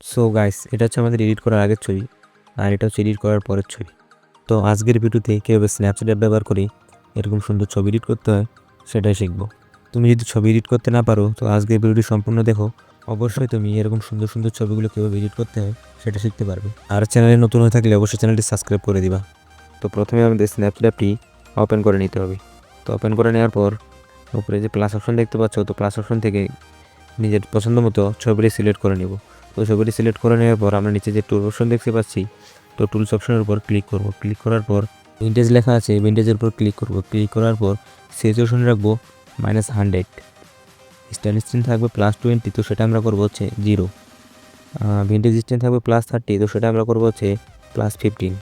So guys এটা হচ্ছে আমাদের এডিট করার আগের ছবি, আর এটা হচ্ছে এডিট করার পরের ছবি। তো আজকের ভিডিওতে কীভাবে স্ন্যাপচ্যাট ব্যবহার করে, এরকম সুন্দর ছবি এডিট করতে হয়, সেটাই শিখব। তুমি যদি ছবি এডিট করতে না পারো, তো আজকের ভিডিওটি সম্পূর্ণ দেখো। অবশ্যই তুমি এরকম সুন্দর সুন্দর ছবিগুলো কীভাবে এডিট করতে হয়, সেটা শিখতে পারবে। আর চ্যানেলে নতুন হয়ে থাকলে অবশ্যই চ্যানেলটি সাবস্ক্রাইব করে দিবা। তো প্রথমে আমাদের স্ন্যাপচ্যাট অ্যাপটি ওপেন করে নিতে হবে। তো ওপেন করে নেওয়ার পর, উপরে যে প্লাস অপশন দেখতে পাচ্ছ, তো প্লাস অপশন থেকে নিজের পছন্দ মতো ছবিটি সিলেক্ট করে নেব। তো ছবিটি সিলেক্ট করে নেওয়ার পর আমরা নিচে যে টুল অপশন দেখতে পাচ্ছি, তো টুলস অপশনের উপর ক্লিক করব। ক্লিক করার পর ভিন্টেজ লেখা আছে ভিন্টেজের উপর ক্লিক করব। ক্লিক করার পর সিচুয়েশন রাখব মাইনাস হান্ড্রেড স্ট্যান্ড স্ট্যান্ড থাকবে প্লাস টোয়েন্টি তো সেটা আমরা করব হচ্ছে জিরো ভিন্টেজ স্ট্যান্ড থাকবে প্লাস থার্টি তো সেটা আমরা করব হচ্ছে প্লাস ফিফটিন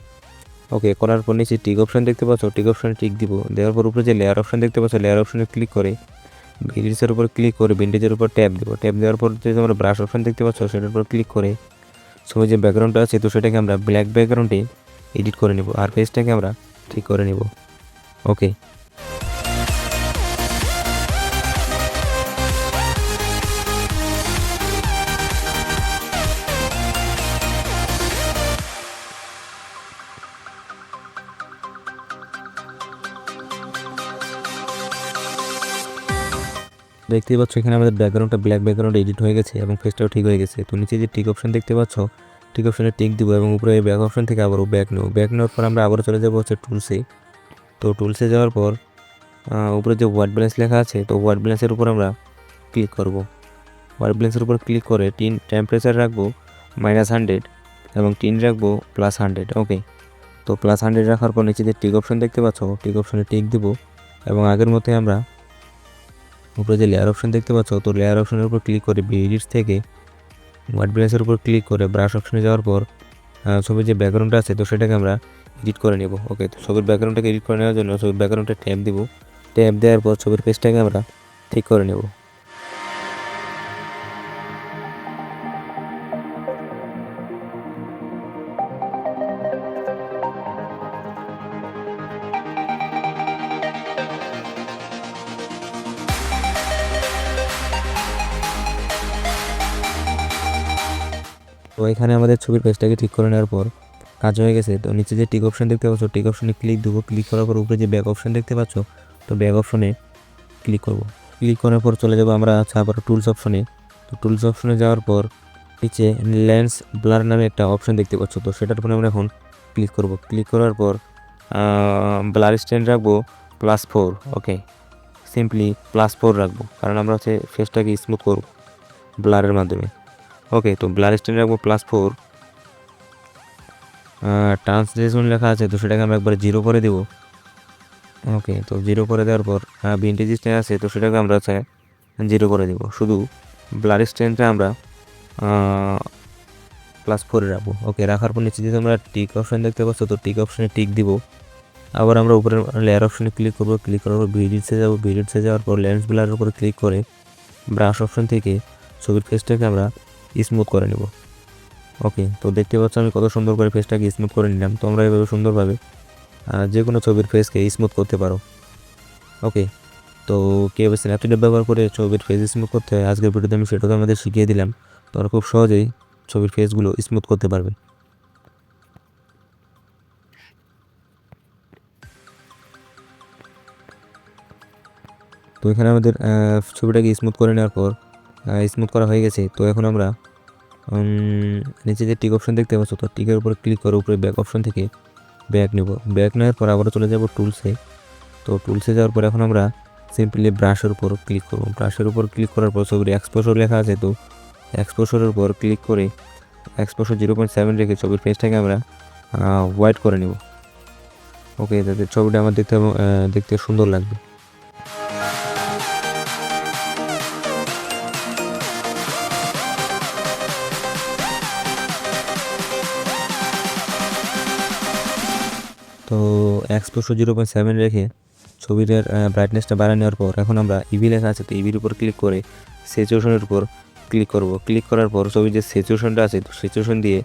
ওকে করার পর নিচে টিক অপশন দেখতে পাচ্ছ টিক অপশনে টিক দিব। দেওয়ার পর উপরে যে লেয়ার অপশন দেখতে পাচ্ছ লেয়ার অপশনে ক্লিক করে ভিন্টেজের উপর ক্লিক করে ভিন্টেজের উপর ট্যাপ দেবো। ট্যাপ দেওয়ার পর যে তোমরা ব্রাশ অপশান দেখতে পাচ্ছ, সেটার উপর ক্লিক করে ছবির যে ব্যাকগ্রাউন্ডটা আছে, তো সেটাকে আমরা ব্ল্যাক ব্যাকগ্রাউন্ডে এডিট করে নেব। আর পেজটাকে আমরা ঠিক করে নেব। ওকে দেখতেই পাচ্ছ এখানে আমাদের ব্যাকগ্রাউন্ডটা ব্ল্যাক ব্যাকগ্রাউন্ড এডিট হয়ে গেছে এবং ফেসটাও ঠিক হয়ে গেছে। তো নিচে যে টিক অপশন দেখতে পাচ্ছ টিক অপশনে টিক দিব এবং উপরে এই ব্যাক অপশন থেকে আবারও ব্যাক নেব। ব্যাক নেওয়ার পর আমরা আবারও চলে যাব হচ্ছে টুলসে তো টুলসে যাওয়ার পর উপরে যে ওয়ার্ড ব্যালেন্স লেখা আছে, তো ওয়ার্ড ব্যালেন্সের উপর আমরা ক্লিক করব। ওয়ার্ড ব্যালেন্সের উপর ক্লিক করে টিন টেম্পারেচার রাখব মাইনাস হান্ড্রেড এবং টিন রাখব প্লাস হান্ড্রেড ওকে তো প্লাস হান্ড্রেড রাখার পর নিচে যে টিক অপশন দেখতে পাচ্ছ টিক অপশনে টিক দিব এবং আগের মতোই আমরা উপরে যে লেয়ার অপশন দেখতে পাচ্ছ, তো লেয়ার অপশনের উপর ক্লিক করে বিডিটস থেকে হোয়াইট ব্যালেন্সের উপর ক্লিক করে ব্রাশ অপশনে যাওয়ার পর ছবির যে ব্যাকগ্রাউন্ডটা আছে, তো সেটাকে আমরা এডিট করে নেব। ওকে তো ছবির ব্যাকগ্রাউন্ডটাকে এডিট করে নেওয়ার জন্য ছবির ব্যাকগ্রাউন্ডটা ট্যাপ দিব। ট্যাপ দেওয়ার পর ছবির পেজটাকে আমরা ঠিক করে নেব। তো এখানে আমাদের ছবির পেজটাকে ঠিক করে নেওয়ার পর কাজ হয়ে গেছে। তো নিচে যে টিক অপশন দেখতে পাচ্ছ টিক অপশনে ক্লিক দেবো। ক্লিক করার পর উপরে যে ব্যাক অপশন দেখতে পাচ্ছ, তো ব্যাক অপশনে ক্লিক করব। ক্লিক করার পর চলে যাব আমরা আচ্ছা আবার টুলস অপশনে তো টুলস অপশনে যাওয়ার পর নিচে লেন্স ব্লার নামে একটা অপশন দেখতে পাচ্ছ। তো সেটার উপরে আমরা এখন ক্লিক করব। ক্লিক করার পর ব্লার স্ট্যান্ড রাখব plus four okay simply plus four রাখব। কারণ আমরা হচ্ছে ফেসটাকে স্মুথ করব ব্লারের মাধ্যমে। ওকে তো ব্লার স্ট্যান্ড রাখব প্লাস ফোর ট্রান্সলেশন লেখা আছে তো সেটাকে আমরা একবার জিরো করে দেবো। ওকে তো জিরো করে দেওয়ার পর ভিন্টেজ স্ট্যান্ড আছে তো সেটাকে আমরা হচ্ছে জিরো করে দেবো। শুধু ব্লার স্ট্যান্ডটা আমরা প্লাস ফোরে রাখব। ওকে রাখার পর নিচে যদি আমরা টিক অপশন দেখতে পাচ্ছ, তো টিক অপশনে টিক দিব। আবার আমরা উপরে লেয়ার অপশনে ক্লিক করব ক্লিক করার পর ভিডিটসে যাব। ভিডিটসে যাওয়ার পর লেন্স ব্লারের উপরে ক্লিক করে ব্রাশ অপশন থেকে ছবির ফেসটাকে আমরা স্মুথ করে নেব। ওকে তো দেখতে পাচ্ছ আমি কত সুন্দর করে ফেসটাকে স্মুথ করে নিলাম। তোমরা এভাবে সুন্দরভাবে যে কোনো ছবির ফেসকে স্মুথ করতে পারো। ওকে তো কীভাবে স্ন্যাপচ্যাট ব্যবহার করে ছবির ফেস স্মুথ করতে হয়, আজকের ভিডিওতে আমি সেটাও তোমাদের শিখিয়ে দিলাম। তোমরা খুব সহজেই ছবির ফেসগুলো স্মুথ করতে পারবে। তো এখানে আমাদের ছবিটাকে স্মুথ করে নেওয়ার পর স্মুথ করা হয়ে গেছে। তো এখন আমরা নিচে যে টিক অপশন দেখতে পাচ্ছ, তো টিকের উপর ক্লিক করে উপরে ব্যাক অপশন থেকে ব্যাক নেব। ব্যাক নেওয়ার পর আবারও চলে যাব টুলসে তো টুলসে যাওয়ার পর এখন আমরা সিম্পলি ব্রাশের উপর ক্লিক করব। ব্রাশের উপর ক্লিক করার পর ছবির এক্সপোসর লেখা আছে, তো এক্সপোসরের উপর ক্লিক করে এক্সপোসর জিরো পয়েন্ট সেভেন রেখে ছবির পেজটাকে আমরা হোয়াইট করে নেব। ওকে যাতে ছবিটা আমার দেখতে দেখতে সুন্দর লাগবে। তো এক্সপোসো জিরো পয়েন্ট সেভেন রেখে ছবির ব্রাইটনেসটা বাড়িয়ে নেওয়ার পর এখন আমরা ইভি লেখা আছে, তো ইভির উপর ক্লিক করে সিচুয়েশনের উপর ক্লিক করব। ক্লিক করার পর ছবির যে সিচুয়েশনটা আছে, তো সিচুয়েশন দিয়ে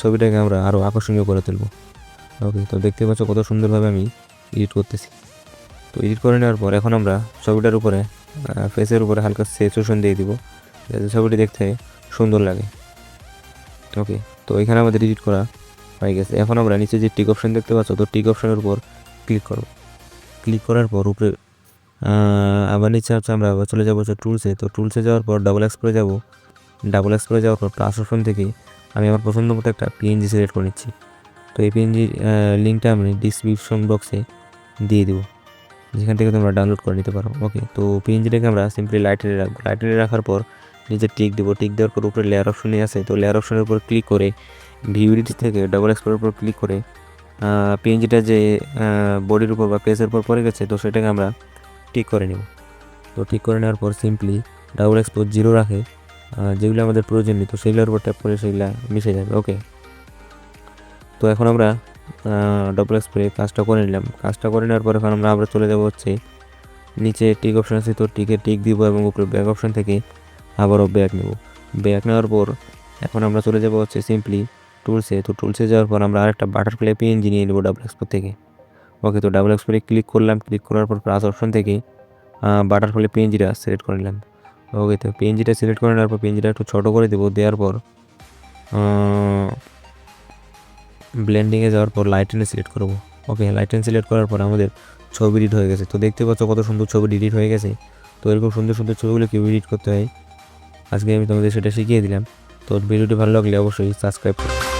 ছবিটাকে আমরা আরও আকর্ষণীয় করে তুলব। ওকে তো দেখতে পাচ্ছ কত সুন্দরভাবে আমি এডিট করতেছি। তো এডিট করে নেওয়ার পর এখন আমরা ছবিটার উপরে ফেসের উপরে হালকা সিচুয়েশন দিয়ে দিব, যাতে ছবিটি দেখতে সুন্দর লাগে। ওকে তো এখানে আমাদের এডিট করা হয়ে গেছে। এখন আমরা নিচে যে টিক অপশন দেখতে পাচ্ছ, তো টিক অপশনের উপর ক্লিক করব। ক্লিক করার পর উপরে আবার নিচে হচ্ছে আমরা চলে যাব হচ্ছে টুলসে তো টুলসে যাওয়ার পর ডাবল এক্সপ্রে যাব। ডাবল এক্সপ্রে যাওয়ার পর প্লাস অপশন থেকে আমি আমার পছন্দ মতো একটা পিএনজি সিলেক্ট করে নিচ্ছি। তো এই পিএনজি লিঙ্কটা আমি ডিসক্রিপশন বক্সে দিয়ে দেবো। যেখান থেকে তোমরা ডাউনলোড করে নিতে পারো। ওকে তো পিএনজিটাকে আমরা সিম্পলি লাইটারে রাখব লাইটারে রাখার পর নিচে টিক দেবো। টিক দেওয়ার পর উপরে লেয়ার অপশনে আছে। তো লেয়ার অপশনের উপর ক্লিক করে ভিউরিটি থেকে ডাবল এক্সপ্লোরের উপর ক্লিক করে পিএনজিটা যে বডির উপর বা পেজের উপর পড়ে গেছে, তো সেটাকে আমরা ঠিক করে নেব। তো ঠিক করে নেওয়ার পর সিম্পলি ডাবল এক্সপোজ জিরো রাখে যেগুলো আমাদের প্রয়োজন তো সেগুলোর উপর ট্যাপ করে সেগুলো মিশে যাবে ওকে তো এখন আমরা ডবল এক্সপ্রে কাজটা করে নিলাম। কাজটা করে নেওয়ার পর এখন আমরা আবার চলে যাব হচ্ছে নিচে টিক অপশন আছে, তো টিকে টিক দিব এবং উপরে ব্যাক অপশন থেকে আবারও ব্যাক নেব। ব্যাক নেওয়ার পর এখন আমরা চলে যাব হচ্ছে সিম্পলি টুলসে তো টুলসে যাওয়ার পর আমরা আরেকটা বাটার বাটারফ্লাই পিএনজি নিয়ে নেব ডাবল এক্সপোর থেকে। ওকে তো ডাবল এক্সপোরে ক্লিক করলাম ক্লিক করার পর প্লাস অপশন থেকে বাটার বাটারফ্লাই পিএনজিটা সিলেক্ট করে নিলাম। ওকে তো পিএনজিটা সিলেক্ট করে নেওয়ার পর পিএনজিটা একটু ছোটো করে দেবো, দেওয়ার পর ব্লেন্ডিংয়ে যাওয়ার পর লাইটেনে সিলেক্ট করব। ওকে লাইটেন সিলেক্ট করার পর আমাদের ছবি এডিট হয়ে গেছে। তো দেখতে পাচ্ছ কত সুন্দর ছবি এডিট হয়ে গেছে। তো এরকম সুন্দর সুন্দর ছবিগুলো কীভাবে এডিট করতে হয়, আজকে আমি তোমাদের সেটা শিখিয়ে দিলাম। তো ভিডিওটি ভালো লাগলে অবশ্যই সাবস্ক্রাইব করো।